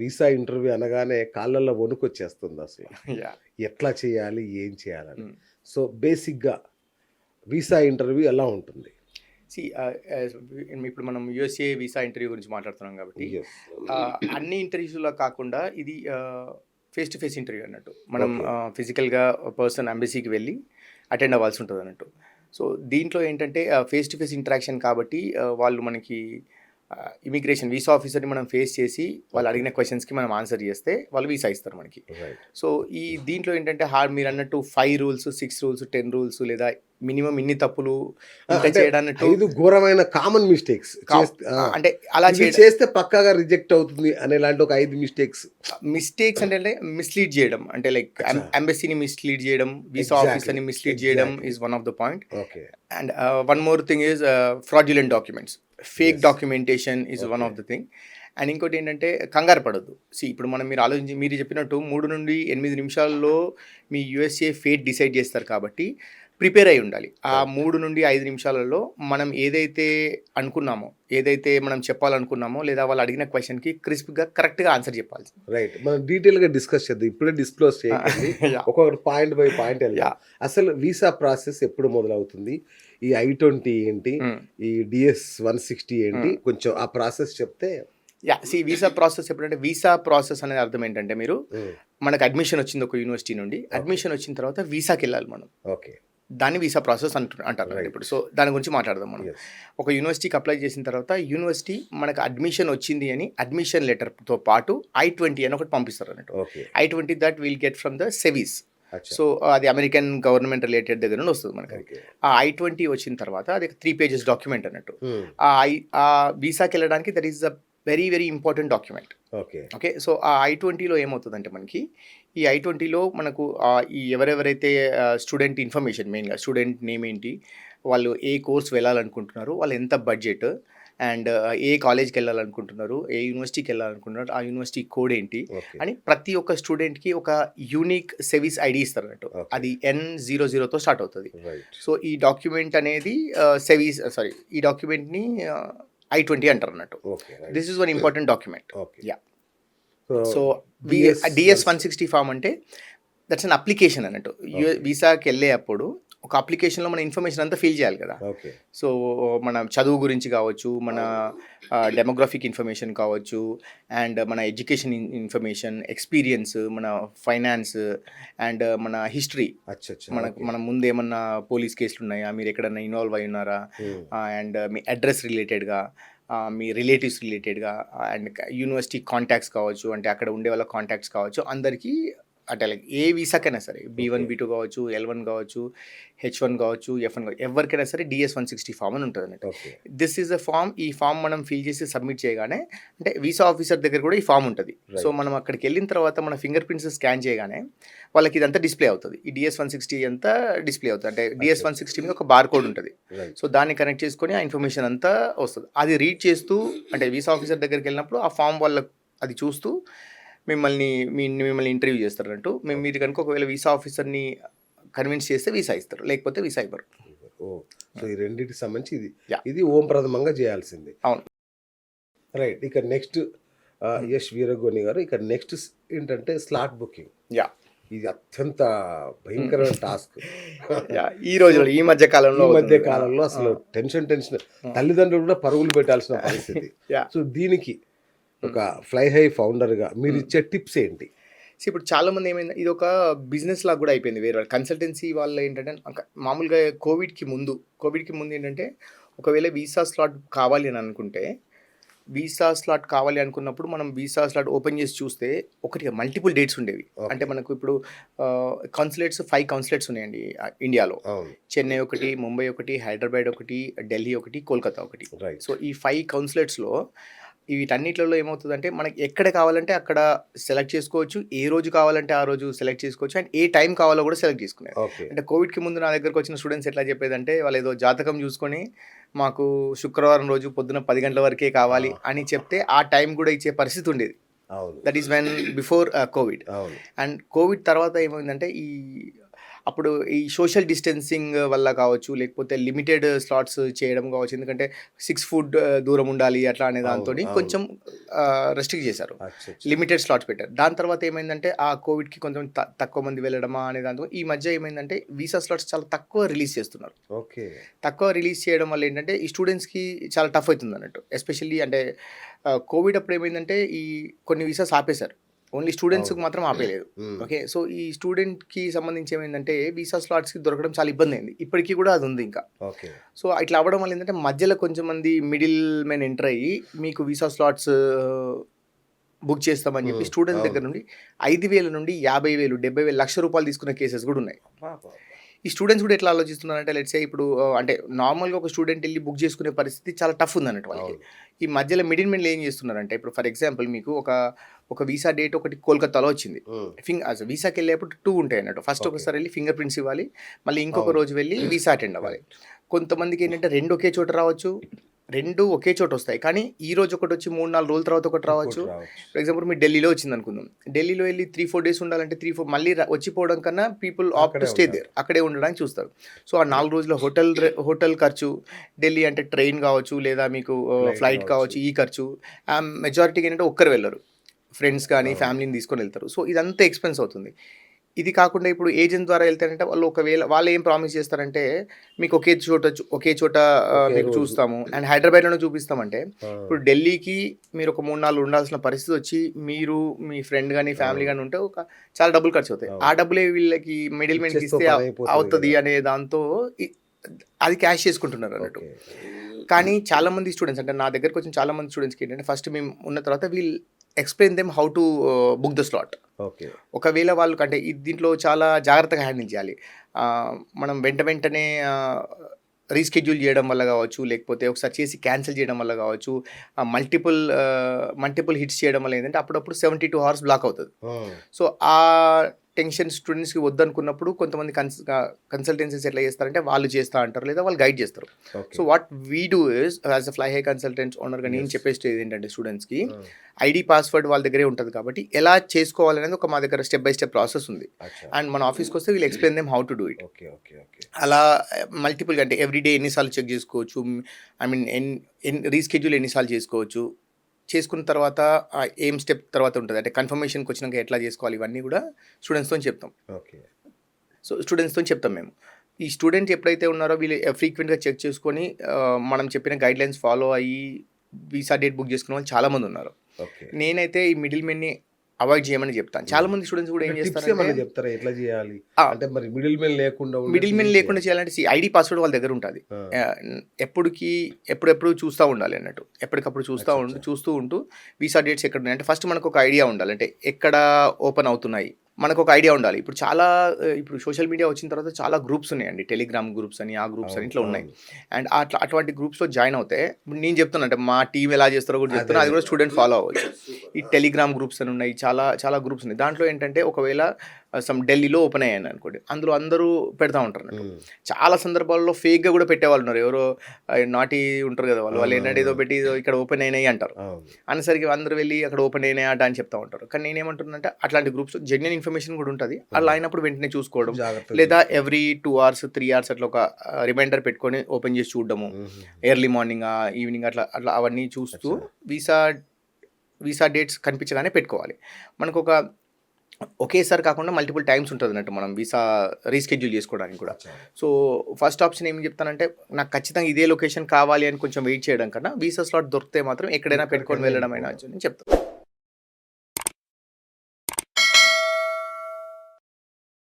Visa interview అనగానే కాళ్ళల్లో వణుకొచ్చేస్తుంది అసలు. యా ఎట్లా చేయాలి ఏం చేయాలని. Mm. సో బేసిక్గా వీసా ఇంటర్వ్యూ ఎలా ఉంటుంది? సి ఇప్పుడు మనం యుఎస్ఏ వీసా ఇంటర్వ్యూ గురించి మాట్లాడుతున్నాం కాబట్టి అన్ని ఇంటర్వ్యూస్లో కాకుండా ఇది ఫేస్ టు ఫేస్ ఇంటర్వ్యూ అన్నట్టు. మనం. ఫిజికల్గా పర్సన్ అంబెసీకి వెళ్ళి అటెండ్ అవ్వాల్సి ఉంటుంది అన్నట్టు సో దీంట్లో ఏంటంటే ఫేస్ టు ఫేస్ ఇంటరాక్షన్ కాబట్టి వాళ్ళు మనకి ఇమిగ్రేషన్ వీసా ఆఫీసర్ని మనం ఫేస్ చేసి వాళ్ళు అడిగిన క్వశ్చన్స్కి మనం ఆన్సర్ చేస్తే వాళ్ళు వీసా ఇస్తారు మనకి. సో ఈ దీంట్లో ఏంటంటే హార్డ్ మీరు అన్నట్టు five rules six rules ten rules లేదా మినిమం ఇన్ని తప్పులు చేయడానికి ఘోరమైన కామన్ మిస్టేక్స్ అంటే అలా చేస్తే పక్కాగా రిజెక్ట్ అవుతుంది అనేలాంటి ఒక ఐదు మిస్టేక్స్ మిస్టేక్స్ అంటే మిస్లీడ్ చేయడం అంటే లైక్. ఎంబసీని మిస్లీడ్ చేయడం వీసా. ఆఫీసర్ని మిస్లీడ్ చేయడం. Is one of the point okay and one more thing is fraudulent documents fake. Documentation is one. Of the thing and ఇంకోటి ఏంటంటే కంగారు పడద్దు సి ఇప్పుడు మనం మీరు ఆలోచించి మీరు చెప్పినట్టు మూడు నుండి ఎనిమిది నిమిషాల్లో మీ యుఎస్ఏ ఫేట్ డిసైడ్ చేస్తారు కాబట్టి ప్రిపేర్ అయి ఉండాలి ఆ. మూడు నుండి ఐదు నిమిషాలలో మనం ఏదైతే అనుకున్నామో ఏదైతే మనం చెప్పాలనుకున్నామో లేదా వాళ్ళు అడిగిన క్వశ్చన్కి క్రిస్ప్గా కరెక్ట్గా ఆన్సర్ చెప్పాలి రైట్ మనం డీటెయిల్గా డిస్కస్ చేద్దాం ఇప్పుడే డిస్క్లోజ్ చేయండి Yeah. ఒక్కొక్కటి పాయింట్ బై పాయింట్. అసలు వీసా ప్రాసెస్ ఎప్పుడు మొదలవుతుంది ఈ ఐ ట్వంటీ ఏంటి. ఈ డిఎస్ వన్ సిక్స్టీ ఏంటి. కొంచెం ఆ ప్రాసెస్ చెప్తే యా సి వీసా ప్రాసెస్ ఎప్పుడంటే వీసా ప్రాసెస్ అనేది అర్థం ఏంటంటే మీరు మనకు అడ్మిషన్ వచ్చింది ఒక యూనివర్సిటీ నుండి అడ్మిషన్ వచ్చిన తర్వాత వీసాకి వెళ్ళాలి మనం. ఓకే. దాన్ని వీసా ప్రాసెస్ అంటు అంటారు. ఇప్పుడు. సో దాని గురించి మాట్లాడదాం మనం. ఒక యూనివర్సిటీకి అప్లై చేసిన తర్వాత యూనివర్సిటీ మనకు అడ్మిషన్ వచ్చింది అని అడ్మిషన్ లెటర్తో పాటు ఐ ట్వంటీ అని ఒకటి పంపిస్తారు అన్నట్టు. I twenty that will get from the SEVIS so అది అమెరికన్ గవర్నమెంట్ రిలేటెడ్ దగ్గర నుండి వస్తుంది మనకి ఆ ఐ ట్వంటీ వచ్చిన తర్వాత అది త్రీ పేజెస్ డాక్యుమెంట్ అన్నట్టు. ఆ ఐ ఆ వీసాకి వెళ్ళడానికి that is the very very important document. Okay. Okay so ఆ ఐ ట్వంటీలో ఏమవుతుందంటే మనకి ఈ ఐ ట్వంటీలో మనకు ఈ ఎవరెవరైతే స్టూడెంట్ ఇన్ఫర్మేషన్ మెయిన్గా స్టూడెంట్ నేమ్ ఏంటి వాళ్ళు ఏ కోర్స్ వెళ్ళాలనుకుంటున్నారు వాళ్ళు ఎంత బడ్జెట్ అండ్ ఏ కాలేజ్కి వెళ్ళాలనుకుంటున్నారు ఏ యూనివర్సిటీకి వెళ్ళాలనుకుంటున్నారు ఆ యూనివర్సిటీ కోడ్ ఏంటి? అని ప్రతి ఒక్క స్టూడెంట్కి ఒక యూనిక్ సెవిస్ ఐడి ఇస్తారు అన్నట్టు. అది ఎన్ జీరో జీరోతో స్టార్ట్ అవుతుంది సో ఈ డాక్యుమెంట్ అనేది సెవీస్ సారీ ఈ డాక్యుమెంట్ని ఐ ట్వంటీ అంటారు అన్నట్టు. This is one important document Yeah. So DS one sixty form అంటే దట్స్ అన్ అప్లికేషన్ అన్నట్టు. వీసాకి వెళ్ళే అప్పుడు ఒక అప్లికేషన్లో మన ఇన్ఫర్మేషన్ అంతా ఫిల్ చేయాలి కదా. సో మన చదువు గురించి కావచ్చు మన డెమోగ్రఫిక్ ఇన్ఫర్మేషన్ కావచ్చు అండ్ మన ఎడ్యుకేషన్ ఇన్ఫర్మేషన్ ఎక్స్పీరియన్స్ మన ఫైనాన్స్ అండ్ మన హిస్టరీ మన మన ముందు ఏమన్నా పోలీస్ కేసులు ఉన్నాయా? మీరు ఎక్కడన్నా ఇన్వాల్వ్ అయి ఉన్నారా? అండ్ మీ అడ్రస్ రిలేటెడ్గా మీ రిలేటివ్స్ రిలేటెడ్గా అండ్ యూనివర్సిటీ కాంటాక్ట్స్ కావచ్చు అంటే అక్కడ ఉండే వాళ్ళ కాంటాక్ట్స్ కావచ్చు అందరికీ అంటే లైక్ ఏ వీసాకైనా సరే బీ వన్ బీ టూ కావచ్చు ఎల్ వన్ కావచ్చు హెచ్ వన్ కావచ్చు ఎఫ్ వన్ కావచ్చు ఎవరికైనా సరే డిఎస్ వన్ సిక్స్టీ ఫామ్ అని ఉంటుంది అన్నట్టు. దిస్ ఈజ్ అ ఫామ్ ఈ ఫామ్ మనం ఫిల్ చేసి సబ్మిట్ చేయగానే అంటే వీసా ఆఫీసర్ దగ్గర కూడా ఈ ఫామ్ ఉంటుంది. సో మనం అక్కడికి వెళ్ళిన తర్వాత మన ఫింగర్ ప్రింట్స్ స్కాన్ చేయగానే వాళ్ళకి ఇదంతా డిస్ప్లే అవుతుంది. ఈ డిఎస్ వన్ సిక్స్టీ అంతా డిస్ప్లే అవుతుంది. అంటే డిఎస్ వన్ సిక్స్టీ మీద ఒక బార్ కోడ్ ఉంటుంది సో దాన్ని కనెక్ట్ చేసుకొని ఆ ఇన్ఫర్మేషన్ అంతా వస్తుంది. అది రీడ్ చేస్తూ అంటే వీసా ఆఫీసర్ దగ్గరికి వెళ్ళినప్పుడు ఆ ఫామ్ వాళ్ళ అది చూస్తూ మిమ్మల్ని మీ మిమ్మల్ని ఇంటర్వ్యూ చేస్తారంటూ మేము మీరు కనుక ఒకవేళ వీసా ఆఫీసర్ని కన్విన్స్ చేస్తే వీసా ఇస్తారు లేకపోతే వీసా ఇవ్వరు సో ఈ రెండింటికి సంబంధించి ఇది. ఇది ఓం ప్రథమంగా చేయాల్సింది అవును. రైట్ ఇక నెక్స్ట్ యష్ వీరగోని గారు ఇక నెక్స్ట్ ఏంటంటే స్లాట్ బుకింగ్ యా ఇది అత్యంత భయంకరమైన టాస్క్ యా ఈ రోజుల్లో ఈ మధ్య కాలంలో ఈ మధ్య. కాలంలో అసలు టెన్షన్ టెన్షన్. తల్లిదండ్రులు కూడా పరుగులు పెట్టాల్సిన పరిస్థితి. సో దీనికి ఒక ఫ్లై హై ఫౌండర్గా మీరు ఇచ్చే టిప్స్ ఏంటి? సో ఇప్పుడు చాలా మంది ఏమైంది ఇది ఒక బిజినెస్ లాగా కూడా అయిపోయింది వేరే వాళ్ళు కన్సల్టెన్సీ వాళ్ళు ఏంటంటే మామూలుగా కోవిడ్కి ముందు కోవిడ్కి ముందు ఏంటంటే ఒకవేళ వీసా స్లాట్ కావాలి అని అనుకుంటే వీసా స్లాట్ కావాలి అనుకున్నప్పుడు మనం వీసా స్లాట్ ఓపెన్ చేసి చూస్తే ఒకటి మల్టిపుల్ డేట్స్ ఉండేవి. అంటే మనకు ఇప్పుడు కాన్సులేట్స్ ఫైవ్ కాన్సులేట్స్ ఉన్నాయండి ఇండియాలో. చెన్నై ఒకటి ముంబై ఒకటి హైదరాబాద్ ఒకటి ఢిల్లీ ఒకటి కోల్కతా ఒకటి. సో ఈ ఫైవ్ కౌన్సిలేట్స్లో వీటన్నిటిలో ఏమవుతుందంటే మనకి ఎక్కడ కావాలంటే అక్కడ సెలెక్ట్ చేసుకోవచ్చు. ఏ రోజు కావాలంటే ఆ రోజు సెలెక్ట్ చేసుకోవచ్చు. అండ్ ఏ టైం కావాలో కూడా సెలెక్ట్ చేసుకునేది. అంటే కోవిడ్కి ముందు నా దగ్గరకు వచ్చిన స్టూడెంట్స్ ఎట్లా చెప్పేదంటే వాళ్ళు ఏదో జాతకం చూసుకొని మాకు శుక్రవారం రోజు పొద్దున పది గంటల వరకే కావాలి అని చెప్తే ఆ టైం కూడా ఇచ్చే పరిస్థితి ఉండేది. That is when before Covid and Covid తర్వాత ఏమైందంటే ఈ అప్పుడు ఈ సోషల్ డిస్టెన్సింగ్ వల్ల కావచ్చు లేకపోతే లిమిటెడ్ స్లాట్స్ చేయడం కావచ్చు. ఎందుకంటే సిక్స్ ఫుట్ దూరం ఉండాలి అట్లా అనే దాంతో. కొంచెం రెస్ట్రిక్ట్ చేశారు. అచ్చా, అచ్చా. లిమిటెడ్ స్లాట్స్ పెట్టారు. దాని తర్వాత ఏమైందంటే ఆ కోవిడ్కి కొంచెం త- తక్కువ మంది వెళ్ళడమా అనే దాంతో ఈ మధ్య ఏమైందంటే వీసా స్లాట్స్ చాలా తక్కువ రిలీజ్ చేస్తున్నారు. ఓకే. తక్కువ రిలీజ్ చేయడం వల్ల ఏంటంటే ఈ స్టూడెంట్స్కి చాలా టఫ్ అవుతుంది అన్నట్టు. ఎస్పెషల్లీ అంటే కోవిడ్ అప్పుడు ఏమైందంటే ఈ కొన్ని వీసాస్ ఆపేశారు. ఓన్లీ స్టూడెంట్స్కి. మాత్రం ఆపేయలేదు. ఓకే సో ఈ స్టూడెంట్కి సంబంధించి ఏమైందంటే వీసా స్లాట్స్కి దొరకడం చాలా ఇబ్బంది అయింది ఇప్పటికీ కూడా అది ఉంది ఇంకా సో ఇట్లా అవ్వడం వల్ల ఏంటంటే మధ్యలో కొంచెం మంది మిడిల్ మెన్ ఎంటర్ అయ్యి మీకు వీసా స్లాట్స్ బుక్ చేస్తామని చెప్పి స్టూడెంట్. దగ్గర నుండి ఐదు వేల నుండి యాభై వేలు డెబ్బై వేలు లక్ష రూపాయలు తీసుకున్న కేసెస్ కూడా ఉన్నాయి. ఈ స్టూడెంట్స్ కూడా ఎట్లా ఆలోచిస్తున్నారంటే లెట్సే ఇప్పుడు అంటే నార్మల్గా ఒక స్టూడెంట్ వెళ్ళి బుక్ చేసుకునే పరిస్థితి చాలా టఫ్ ఉంది అన్నట్టు వాళ్ళకి. ఈ మధ్యలో మిడిల్ మెన్లు ఏం చేస్తున్నారంటే ఇప్పుడు ఫర్ ఎగ్జాంపుల్ మీకు ఒక ఒక వీసా డేట్ ఒకటి కోల్కతాలో వచ్చింది. ఫింగ్ అసలు వీసాకి వెళ్ళేప్పుడు టూ ఉంటాయి అన్నట్టు ఫస్ట్. ఒకసారి వెళ్ళి ఫింగర్ ప్రింట్స్ ఇవ్వాలి మళ్ళీ ఇంకొక. రోజు వెళ్ళి వీసా అటెండ్ అవ్వాలి కొంతమందికి ఏంటంటే రెండు ఒకే చోట రావచ్చు రెండు ఒకే చోట వస్తాయి. కానీ ఈ రోజు ఒకటి వచ్చి మూడు నాలుగు రోజుల తర్వాత ఒకటి రావచ్చు. ఫర్ ఎగ్జాంపుల్ మీరు ఢిల్లీలో వచ్చింది అనుకుందాం. ఢిల్లీలో వెళ్ళి త్రీ ఫోర్ డేస్ ఉండాలంటే త్రీ ఫోర్ మళ్ళీ వచ్చిపోవడం కన్నా పీపుల్ ఆప్ అక్కడే టు స్టే. దేర్ అక్కడే ఉండడానికి చూస్తారు. సో ఆ నాలుగు రోజుల హోటల్ హోటల్ ఖర్చు ఢిల్లీ అంటే ట్రైన్ కావచ్చు లేదా మీకు ఫ్లైట్ కావచ్చు. కావచ్చు ఈ ఖర్చు. మెజారిటీకి ఏంటంటే ఒక్కరు వెళ్ళరు. ఫ్రెండ్స్ కానీ. ఫ్యామిలీని తీసుకొని వెళ్తారు. సో ఇదంతా ఎక్స్పెన్స్ అవుతుంది. ఇది కాకుండా ఇప్పుడు ఏజెంట్ ద్వారా వెళ్తారంటే వాళ్ళు ఒకవేళ వాళ్ళు ఏం ప్రామిస్ చేస్తారంటే మీకు ఒకే చోట ఒకే చోట మీకు. చూస్తాము అండ్ హైదరాబాద్లోనే చూపిస్తామంటే. ఇప్పుడు ఢిల్లీకి మీరు ఒక మూడు నాలుగు ఉండాల్సిన పరిస్థితి వచ్చి మీరు మీ ఫ్రెండ్ కానీ ఫ్యామిలీ కానీ ఉంటే ఒక చాలా డబ్బులు ఖర్చు అవుతాయి. ఆ డబ్బులే వీళ్ళకి మిడిల్ ఇచ్చేస్తే ఇస్తే అవుతుంది. అనే దాంతో అది క్యాష్ చేసుకుంటున్నారు అన్నట్టు. కానీ చాలా మంది స్టూడెంట్స్ అంటే నా దగ్గరకు వచ్చిన చాలా మంది స్టూడెంట్స్కి ఏంటంటే ఫస్ట్ మేము ఉన్న తర్వాత we'll explain them how to book the slot okay ఒకవేళ వాళ్ళు అంటే దీంట్లో చాలా జాగ్రత్తగా హ్యాండిల్ చేయాలి. మనం వెంట వెంటనే రీస్కెడ్యూల్ చేయడం వల్ల కావచ్చు లేకపోతే ఒకసారి చేసి క్యాన్సిల్ చేయడం వల్ల కావచ్చు మల్టిపుల్ మల్టిపుల్ హిట్స్ చేయడం వల్ల ఏంటంటే అప్పుడప్పుడు సెవెంటీ టూ అవర్స్ బ్లాక్ అవుతుంది. సో ఆ టెన్షన్ స్టూడెంట్స్కి వద్దనుకున్నప్పుడు కొంతమంది కన్స్ కన్సల్టెన్సీస్ ఎట్లా చేస్తారంటే వాళ్ళు చేస్తా అంటారు లేదా వాళ్ళు గైడ్ చేస్తారు. So what we do is as a Fly High consultants ఓనర్గా నేను Yes. చెప్పేది ఏంటంటే స్టూడెంట్స్కి. ఐడి పాస్వర్డ్ వాళ్ళ దగ్గరే ఉంటుంది కాబట్టి ఎలా చేసుకోవాలనేది ఒక మా దగ్గర స్టెప్ బై స్టెప్ ప్రాసెస్ ఉంది. అండ్ మన ఆఫీస్కి వస్తే వీళ్ళు explain them how to do it okay okay okay అలా మల్టిపుల్గా అంటే ఎవ్రీ డే ఎన్నిసార్లు చెక్ చేసుకోవచ్చు ఐ మీన్ ఎన్ ఎన్ రీస్కెడ్యూల్ ఎన్నిసార్లు చేసుకోవచ్చు చేసుకున్న తర్వాత ఏం స్టెప్ తర్వాత ఉంటుంది. అంటే కన్ఫర్మేషన్కి వచ్చినాక ఎట్లా చేసుకోవాలి ఇవన్నీ కూడా స్టూడెంట్స్తో చెప్తాం. ఓకే. సో స్టూడెంట్స్తో చెప్తాం మేము. ఈ స్టూడెంట్ ఎప్పుడైతే ఉన్నారో వీళ్ళు ఫ్రీక్వెంట్గా చెక్ చేసుకొని మనం చెప్పిన గైడ్ లైన్స్ ఫాలో అయ్యి వీసా డేట్ బుక్ చేసుకున్న వాళ్ళు చాలామంది ఉన్నారు. ఓకే. నేనైతే ఈ మిడిల్ మెన్ని అవాయిడ్ చేయమని చెప్తాను. చాలా మంది స్టూడెంట్స్ కూడా ఏం చేస్తారు చెప్తారా? ఎట్లా చేయాలి. అంటే మరి మిడిల్ మెన్ లేకుండా మిడిల్ మెన్ లేకుండా చేయాలంటే ఐడి పాస్వర్డ్ వాళ్ళ దగ్గర ఉంటుంది. ఎప్పటికి ఎప్పుడెప్పుడు చూస్తూ ఉండాలి అన్నట్టు. ఎప్పటికప్పుడు చూస్తూ ఉంటూ. చూస్తూ ఉంటూ వీసా డేట్స్ ఎక్కడ ఉన్నాయి అంటే ఫస్ట్ మనకు ఒక ఐడియా ఉండాలి. అంటే ఎక్కడ ఓపెన్ అవుతున్నాయి? మనకు ఒక ఐడియా ఉండాలి. ఇప్పుడు చాలా ఇప్పుడు సోషల్ మీడియా వచ్చిన తర్వాత చాలా గ్రూప్స్ ఉన్నాయండి. టెలిగ్రామ్ గ్రూప్స్ అని ఆ గ్రూప్స్ అని ఇట్లా ఉన్నాయి. అండ్ అట్లా అటువంటి గ్రూప్స్లో జాయిన్ అవుతే ఇప్పుడు నేను చెప్తున్నా అంటే మా టీం ఎలా చేస్తారో కూడా చెప్తున్నా అది కూడా స్టూడెంట్ ఫాలో అవ్వచ్చు. ఈ టెలిగ్రామ్ గ్రూప్స్ అని ఉన్నాయి చాలా చాలా గ్రూప్స్ ఉన్నాయి. దాంట్లో ఏంటంటే ఒకవేళ సమ్ ఢిల్లీలో ఓపెన్ అయ్యాను అనుకోండి. అందులో అందరూ పెడతా ఉంటారు. చాలా సందర్భాల్లో ఫేక్గా కూడా పెట్టేవాళ్ళు ఉన్నారు. ఎవరో నాటి ఉంటారు కదా వాళ్ళు. వాళ్ళు ఏంటంటే ఏదో. పెట్టి ఇక్కడ ఓపెన్ అయినాయి అంటారు. అనేసరికి అందరూ వెళ్ళి అక్కడ ఓపెన్ అయినాయి అట అని చెప్తా ఉంటారు. కానీ నేనేమంటున్నానంటే అట్లాంటి గ్రూప్స్ జెన్యున్ ఇన్ఫర్మేషన్ కూడా ఉంటుంది. అలా అయినప్పుడు వెంటనే చూసుకోవడం. లేదా. Every two hours three hours అట్లా ఒక రిమైండర్ పెట్టుకొని ఓపెన్ చేసి చూడడము. ఎర్లీ మార్నింగ్ ఈవినింగ్ అట్లా అట్లా అవన్నీ చూస్తూ. వీసా వీసా డేట్స్ కనిపించగానే పెట్టుకోవాలి. మనకు ఒక ఒకేసారి కాకుండా మల్టిపుల్ టైమ్స్ ఉంటుంది అన్నట్టు మనం వీసా రీస్కెడ్యూల్ చేసుకోవడానికి కూడా. సో ఫస్ట్ ఆప్షన్ ఏం చెప్తానంటే నాకు ఖచ్చితంగా ఇదే లొకేషన్ కావాలి అని కొంచెం వెయిట్ చేయడం కన్నా వీసా స్లాట్ దొరికితే మాత్రం ఎక్కడైనా పెట్టుకొని వెళ్ళడం అయినా అని చెప్తాను